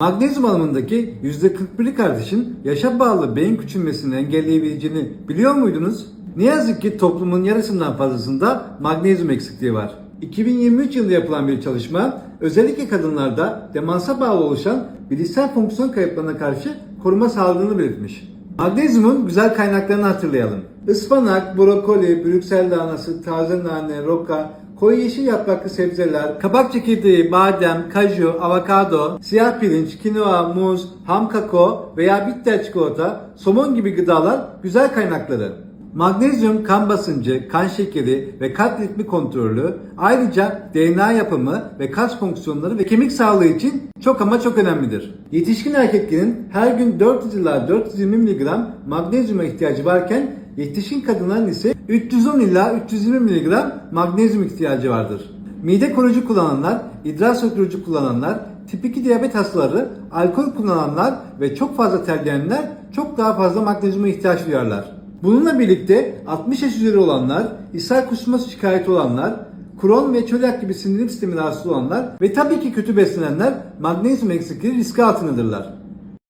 Magnezyum alımındaki %41'lik artışın yaşa bağlı beyin küçülmesini engelleyebileceğini biliyor muydunuz? Ne yazık ki toplumun yarısından fazlasında magnezyum eksikliği var. 2023 yılında yapılan bir çalışma özellikle kadınlarda demansa bağlı oluşan bilişsel fonksiyon kayıplarına karşı koruma sağladığını belirtmiş. Magnezyumun güzel kaynaklarını hatırlayalım. Ispanak, brokoli, brüksel lahanası, taze nane, roka, koyu yeşil yapraklı sebzeler, kabak çekirdeği, badem, kaju, avokado, siyah pirinç, kinoa, muz, ham kakao veya bitter çikolata, somon gibi gıdalar güzel kaynakları. Magnezyum kan basıncı, kan şekeri ve kalp ritmi kontrolü, ayrıca DNA yapımı ve kas fonksiyonları ve kemik sağlığı için çok ama çok önemlidir. Yetişkin erkeklerin her gün 400 ila 420 mg magnezyuma ihtiyacı varken yetişkin kadınların ise 310 ila 320 mg magnezyum ihtiyacı vardır. Mide koruyucu kullananlar, idrar söktürücü kullananlar, tip 2 diyabet hastaları, alkol kullananlar ve çok fazla terleyenler çok daha fazla magnezyuma ihtiyaç duyarlar. Bununla birlikte 60 yaş üzeri olanlar, ishal kusması şikayeti olanlar, Kron ve çölyak gibi sindirim sistemi rahatsız olanlar ve tabii ki kötü beslenenler magnezyum eksikliği riski altındadırlar.